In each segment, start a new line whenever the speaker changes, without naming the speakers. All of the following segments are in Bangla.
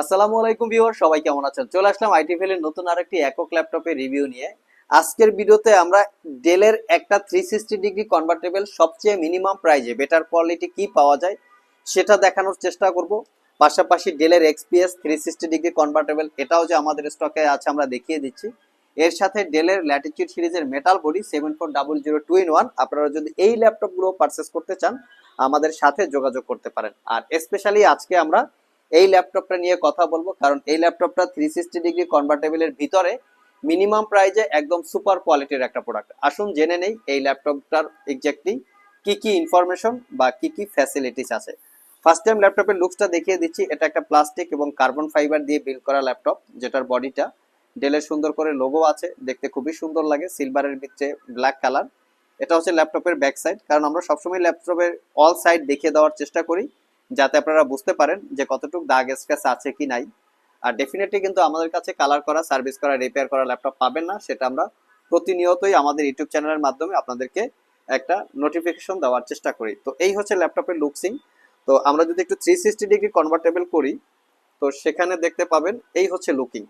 আসসালামু আলাইকুম ভিউয়ার, সবাই কেমন আছেন? চলে আসলাম আইটি ফেলের নতুন আরেকটি একক ল্যাপটপের রিভিউ নিয়ে। আজকের ভিডিওতে আমরা ডেলের একটা থ্রি সিক্সটি ডিগ্রি কনভার্টেবল সবচেয়ে মিনিমাম প্রাইজে বেটার কোয়ালিটি কি পাওয়া যায় সেটা দেখানোর চেষ্টা করব। পাশাপাশি ডেলের XPS three sixty degree convertible এটাও যে আমাদের স্টকে আছে আমরা দেখিয়ে দিচ্ছি। এর সাথে ডেলের ল্যাটিটিউড সিরিজের metal body seven four double zero two in one আপনারা যদি এই ল্যাপটপগুলো পারচেস করতে চান, আমাদের সাথে যোগাযোগ করতে পারেন। আর স্পেশালি আজকে আমরা এই ল্যাপটপটা নিয়ে কথা বলব, কারণ এই ল্যাপটপটা থ্রি সিক্সটি ডিগ্রি কনভার্টেবলের ভিতরে মিনিমাম প্রাইজে একদম সুপার কোয়ালিটির একটা প্রোডাক্ট আসুন জেনে নেই এই ল্যাপটপটার এক্স্যাক্টলি কি কি ইনফরমেশন বা কি কি ফ্যাসিলিটিস আছে। ফার্স্ট টাইম ল্যাপটপের লুকসটা দেখিয়ে দিচ্ছি, এটা একটা প্লাস্টিক এবং কার্বন ফাইবার দিয়ে বিল্ড করা ল্যাপটপ, যেটার বডিটা ডেলের সুন্দর করে লোগো আছে, দেখতে খুবই সুন্দর লাগে সিলভারের ভিতরে ব্ল্যাক কালার এটা হচ্ছে ল্যাপটপের ব্যাক সাইড কারণ আমরা সবসময় ল্যাপটপের অল সাইড দেখিয়ে দেওয়ার চেষ্টা করি। যাতে আপনারা বুঝতে পারেন যে কতটুকু দাগ স্ক্র্যাচ আছে কি নাই। আর ডেফিনেটলি কিন্তু আমাদের কাছে কালার করা সার্ভিস করা রিপেয়ার করা ল্যাপটপ পাবেন না, সেটা আমরা প্রতিনিয়তই আমাদের ইউটিউব চ্যানেলের মাধ্যমে আপনাদেরকে একটা নোটিফিকেশন দেওয়ার চেষ্টা করি। তো এই হচ্ছে ল্যাপটপের লুকসিং তো আমরা যদি একটু থ্রি সিক্সটি ডিগ্রি কনভার্টেবল করি, তো সেখানে দেখতে পাবেন এই হচ্ছে লুকিং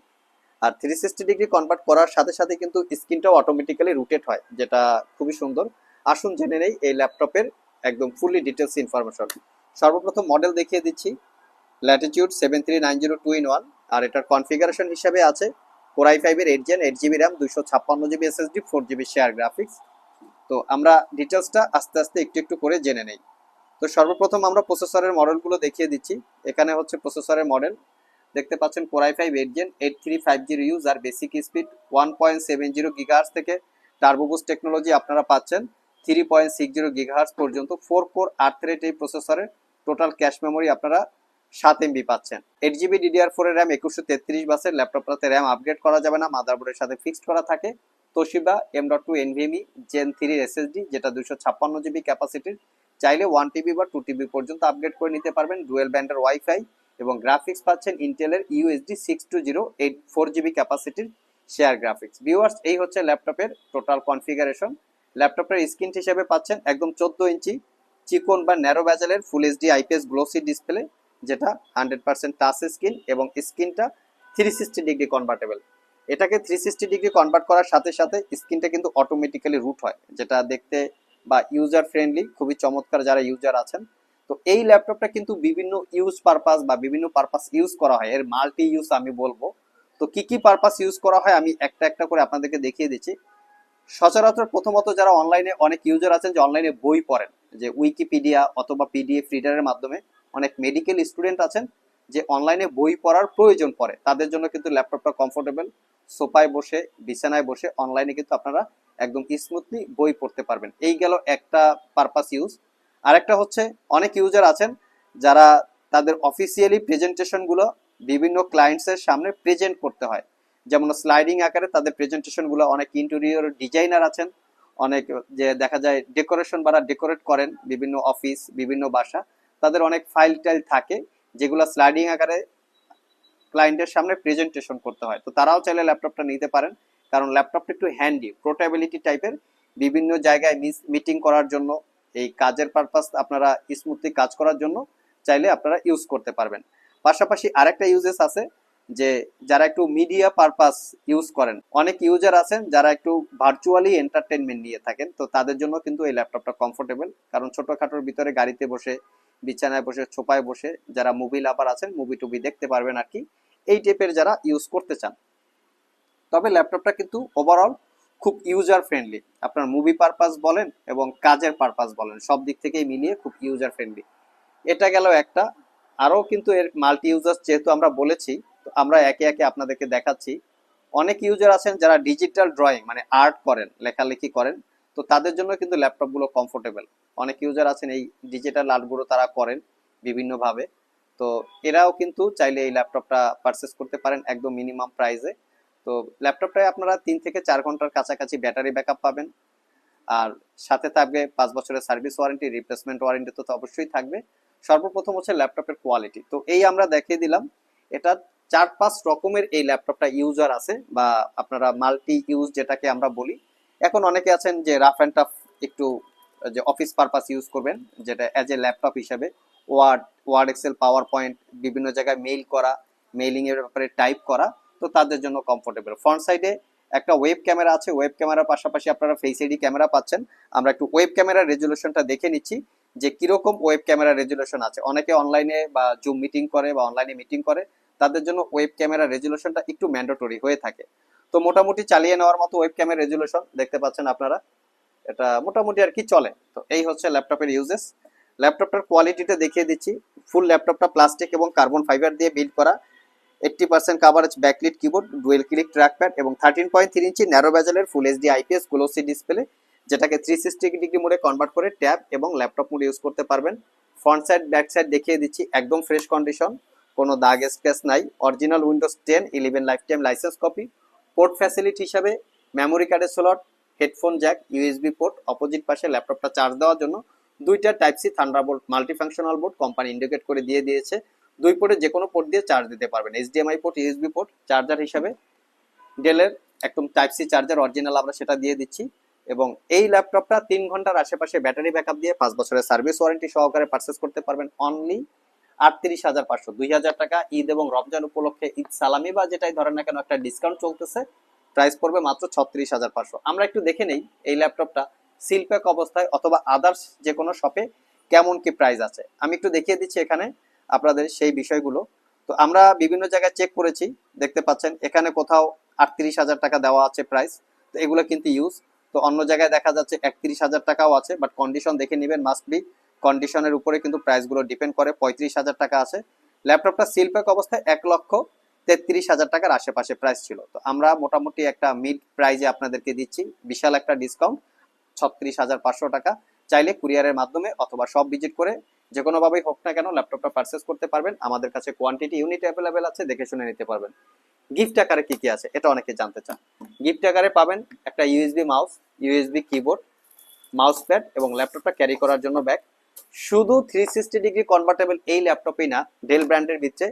আর থ্রি সিক্সটি ডিগ্রি কনভার্ট করার সাথে সাথে কিন্তু স্ক্রিনটাও অটোমেটিক্যালি রুটেট হয়, যেটা খুবই সুন্দর। আসুন জেনে নেই এই ল্যাপটপের একদম ফুললি ডিটেলস ইনফরমেশন সর্বপ্রথম মডেল দেখিয়ে দিচ্ছি। Latitude seven three nine zero two in one আর এটার কনফিগারেশন হিসাবে আছে ফোর আই ফাইভের eight gen eight GB RAM দুইশো ছাপ্পান্ন GB SSD four GB share graphics তো আমরা ডিটেলসটা আস্তে আস্তে একটু একটু করে জেনে নেই। তো সর্বপ্রথম আমরা প্রসেসরের মডেলগুলো দেখিয়ে দিচ্ছি। এখানে হচ্ছে প্রসেসরের মডেল দেখতে পাচ্ছেন core i five eight gen eight three five zero use R basic speed one point seven zero gigahertz থেকে টার্বোবুস টেকনোলজি আপনারা পাচ্ছেন। Three point six zero gigahertz পর্যন্ত ফোর কোর আট থ্রেড এই প্রসেসরের টোটাল ক্যাশ মেমোরি আপনারা সাত এমবি পাচ্ছেন। Eight GB DDR four RAM একুশশো তেত্রিশ বাসের ল্যাপটপটাতে র্যাম আপগ্রেড করা যাবে না মাদারবোর্ডের সাথে ফিক্সড করা থাকে। Toshiba M dot two NVMe gen three SSD যেটা দুশো ছাপ্পান্ন জিবি ক্যাপাসিটির চাইলে ওয়ান টিবি বা টু টিবি পর্যন্ত আপগ্রেড করে নিতে পারবেন ডুয়েল ব্যান্ডের ওয়াইফাই এবং গ্রাফিক্স পাচ্ছেন ইন্টেলের UHD six two zero eight four GB ক্যাপাসিটির share graphics viewers এই হচ্ছে ল্যাপটপের টোটাল কনফিগারেশন ল্যাপটপের স্ক্রিন হিসেবে পাচ্ছেন একদম চোদ্দ ইঞ্চি। চিকন বা narrow ব্যাজেলের full HD IPS glossy display যেটা হান্ড্রেড পার্সেন্ট টাচ স্ক্রিন এবং স্ক্রিনটা থ্রি সিক্সটি ডিগ্রি কনভার্টেবল এটাকে থ্রি সিক্সটি ডিগ্রি কনভার্ট করার সাথে সাথে স্ক্রিনটা কিন্তু অটোমেটিক্যালি রুট হয়, যেটা দেখতে বা ইউজার ফ্রেন্ডলি খুবই চমৎকার যারা ইউজার আছেন। তো এই ল্যাপটপটা কিন্তু বিভিন্ন ইউজ পারপাস বা বিভিন্ন পারপাস ইউজ করা হয়, এর মাল্টি ইউজ আমি বলব। তো কি কি পারপাস ইউজ করা হয় আমি একটা একটা করে আপনাদেরকে দেখিয়ে দিচ্ছি। সচরাচর প্রথমত যারা অনলাইনে অনেক ইউজার আছেন যে অনলাইনে বই পড়েন যে উইকিপিডিয়া অথবা পিডিএফ রিডারের মাধ্যমে অনেক মেডিকেল স্টুডেন্ট আছেন যে অনলাইনে বই পড়ার প্রয়োজন পড়ে। তাদের জন্য কিন্তু ল্যাপটপটা কমফোর্টেবল সোফায় বসে, বিছানায় বসে অনলাইনে কিন্তু আপনারা একদম স্মুথলি বই পড়তে পারবেন। এই গেল একটা পারপাস ইউজ আরেকটা হচ্ছে, অনেক ইউজার আছেন যারা তাদের অফিসিয়ালি প্রেজেন্টেশনগুলো বিভিন্ন ক্লায়েন্টসের সামনে প্রেজেন্ট করতে হয়। যেমন স্লাইডিং আকারে তাদের প্রেজেন্টেশনগুলো অনেক ইন্টেরিয়র ডিজাইনার আছেন। অনেক যে দেখা যায় ডেকোরেশন বা ডেকোরেট করেন বিভিন্ন অফিস, বিভিন্ন বাসা। তাদের অনেক ফাইল টাইল থাকে যেগুলো স্লাইডিং আকারে ক্লায়েন্টের সামনে প্রেজেন্টেশন করতে হয়। তো তারাও চাইলে ল্যাপটপটা নিতে পারেন। কারণ ল্যাপটপটা একটু হ্যান্ডি, পোর্টেবিলিটি টাইপের। বিভিন্ন জায়গায় মিটিং করার জন্য, এই কাজের পারপাস আপনারা স্মুথলি কাজ করার জন্য চাইলে আপনারা ইউজ করতে পারবেন। পাশাপাশি আরেকটা ইউজেস আছে যে যারা একটু মিডিয়া পারপাস ইউজ করেন। অনেক ইউজার আছেন যারা একটু ভার্চুয়ালি এন্টারটেনমেন্ট নিয়ে থাকেন, তো তাদের জন্য কিন্তু এই ল্যাপটপটা কমফোর্টেবল কারণ ছোটখাটোর ভিতরে গাড়িতে বসে, বিছানায় বসে, ছোপায় বসে যারা মুভি লাভার আছেন মুভি টুভি দেখতে পারবেন আর কি, এই টাইপের যারা ইউজ করতে চান। তবে ল্যাপটপটা কিন্তু ওভারঅল খুব ইউজার ফ্রেন্ডলি আপনার মুভি পারপাস বলেন এবং কাজের পারপাস বলেন, সব দিক থেকেই মিলিয়ে খুব ইউজার ফ্রেন্ডলি এটা গেল একটা। আরও কিন্তু এর মাল্টি ইউজার যেহেতু আমরা বলেছি আমরা একে একে আপনাদেরকে দেখাচ্ছি। অনেক ইউজার আছেন যারা ডিজিটাল ড্রয়িং মানে আর্ট করেন, লেখালেখি করেন। তো তাদের জন্য কিন্তু ল্যাপটপগুলো কমফোর্টেবল অনেক ইউজার আছেন এই ডিজিটাল আর্টগুলো তারা করেন বিভিন্নভাবে। তো এরাও কিন্তু চাইলে এই ল্যাপটপটা পারচেস করতে পারেন একদম মিনিমাম প্রাইসে তো ল্যাপটপটায় আপনারা তিন থেকে চার ঘণ্টার কাছাকাছি ব্যাটারি ব্যাকআপ পাবেন। আর সাথে থাকবে পাঁচ বছরের সার্ভিস ওয়ারেন্টি রিপ্লেসমেন্ট ওয়ারেন্টি তো অবশ্যই থাকবে। সর্বপ্রথম হচ্ছে ল্যাপটপের কোয়ালিটি তো এই আমরা দেখিয়ে দিলাম। এটা চার পাঁচ রকমের এই ল্যাপটপটা ইউজার আছে বা আপনারা মাল্টি ইউজ যেটাকে আমরা বলি। এখন অনেকে আছেন যে রাফ অ্যান্ড টাফ একটু, যে অফিস পারপাস ইউজ করবেন, যেটা অ্যাজ এ ল্যাপটপ হিসাবে word word excel power point বিভিন্ন জায়গায় মেইল করা মেইলিং এর ব্যাপারে টাইপ করা, তো তাদের জন্য কমফোর্টেবল ফ্রন্ট সাইডে একটা ওয়েব ক্যামেরা আছে ওয়েব ক্যামেরার পাশাপাশি আপনারা ফেস আইডি ক্যামেরা পাচ্ছেন। আমরা একটু ওয়েব ক্যামেরার রেজুলেশনটা দেখে নিচ্ছি যে কীরকম ওয়েব ক্যামেরা রেজুলেশন আছে। অনেকে অনলাইনে বা জুম মিটিং করে বা অনলাইনে মিটিং করে তাদের জন্য ওয়েব ক্যামেরা রেজুলেশনটা একটু ম্যান্ডেটরি হয়ে থাকে। তো মোটামুটি চালিয়ে নেওয়ার মতো ওয়েব ক্যামেরা রেজুলেশন দেখতে পাচ্ছেন আপনারা। এটা মোটামুটি আর কি চলে। তো এই হচ্ছে ল্যাপটপের ইউজেস ল্যাপটপটার কোয়ালিটিটা দেখিয়ে দিচ্ছি। ফুল ল্যাপটপটা প্লাস্টিক এবং কার্বন ফাইবার দিয়ে বিল্ড করা। Eighty percent coverage backlit keyboard dual click trackpad এবং thirteen point three inch narrow ব্যাজেলের full HD IPS glossy display যেটাকে থ্রি সিক্সটি ডিগ্রি মোডে কনভার্ট করে ট্যাব এবং ল্যাপটপ মোড ইউজ করতে পারবেন। ফ্রন্ট সাইড ব্যাক সাইড দেখিয়ে দিচ্ছি। একদম ফ্রেশ কন্ডিশন কোনো দাগ স্ক্র্যাচ নাই। Original Windows ten eleven lifetime licence copy port facility হিসাবে মেমোরি কার্ডের slot headphone jack USB port opposite পাশে ল্যাপটপটা চার্জ দেওয়ার জন্য দুইটা type C Thunderbolt multifunctional board company indicate করে দিয়ে দিয়েছে। দুই পোর্টে যে কোনো পোর্ট দিয়ে চার্জ দিতে পারবেন। HDMI port USB port charger হিসাবে। ডেলের একদম টাইপ সি চার্জার অরিজিনাল আমরা সেটা দিয়ে দিচ্ছি। এবং এই ল্যাপটপটা তিন ঘণ্টার আশেপাশে ব্যাটারি ব্যাকআপ দিয়ে পাঁচ বছরের সার্ভিস ওয়ারেন্টি সহকারে পারচেস করতে পারবেন অনলি আটত্রিশ হাজার পাঁচশো। দুই হাজার টাকা ঈদ এবং রমজান উপলক্ষে ঈদ সালামি বা যেটাই ধরেন না কেন একটা ডিসকাউন্ট চলতেছে প্রাইস পড়বে মাত্র ছত্রিশ হাজার পাঁচশো। আমরা একটু দেখে নেই এই ল্যাপটপটা সিলপ্যাক অবস্থায় অথবা আদার্স যে কোনো শপে কেমন কি প্রাইস আছে। আমি একটু দেখিয়ে দিচ্ছি এখানে আপনাদের সেই বিষয়গুলো। তো আমরা বিভিন্ন জায়গায় চেক করেছি, দেখতে পাচ্ছেন এখানে কোথাও আটত্রিশ হাজার টাকা দেওয়া আছে প্রাইস তো এগুলো কিন্তু ইউজ তো অন্য জায়গায় দেখা যাচ্ছে একত্রিশ হাজার টাকাও আছে বাট কন্ডিশন দেখে নেবেন মাস্ট বি কন্ডিশনের উপরে কিন্তু প্রাইসগুলো ডিপেন্ড করে, পঁয়ত্রিশ হাজার টাকা আছে। ল্যাপটপটা সিলপ্যাক অবস্থায় এক লক্ষ তেত্রিশ হাজার টাকার আশেপাশে প্রাইস ছিল। তো আমরা মোটামুটি একটা মিড প্রাইজে আপনাদেরকে দিচ্ছি। বিশাল একটা ডিসকাউন্ট, ছত্রিশ হাজার পাঁচশো টাকা। চাইলে কুরিয়ারের মাধ্যমে অথবা সব ভিজিট করে যে কোনোভাবেই হোক না কেন ল্যাপটপটা পারচেস করতে পারবেন। আমাদের কাছে কোয়ান্টিটি ইউনিট অ্যাভেলেবেল আছে, দেখে শুনে নিতে পারবেন। গিফট আকারে কি কি আছে, এটা অনেকে জানতে চান। গিফট আকারে পাবেন একটা USB mouse USB keyboard mouse pad এবং ল্যাপটপটা ক্যারি করার জন্য ব্যাগ শুধু থ্রি সিক্সটি ডিগ্রি কনভার্টেবল এই ল্যাপটপেই না ডেল ব্র্যান্ডের ভিতরে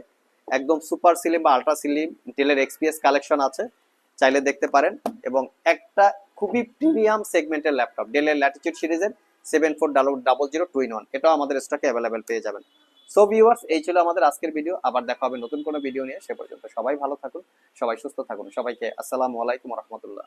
একদম সুপার সিলিম বা আল্ট্রা সিলিম ডেলের এক্সপিএস কালেকশন আছে, চাইলে দেখতে পারেন। এবং একটা খুবই প্রিমিয়াম সেগমেন্টের ল্যাপটপ ডেলের ল্যাটিচিউড সিরিজের seven four double double zero two in one এটাও আমাদের স্টকে অ্যাভেলেবেল পেয়ে যাবেন। সো ভিউয়ার্স এই ছিল আমাদের আজকের ভিডিও আবার দেখা হবে নতুন কোনো ভিডিও নিয়ে, সে পর্যন্ত সবাই ভালো থাকুন, সবাই সুস্থ থাকুন, সবাইকে আসসালামু আলাইকুম রহমতুল্লাহ।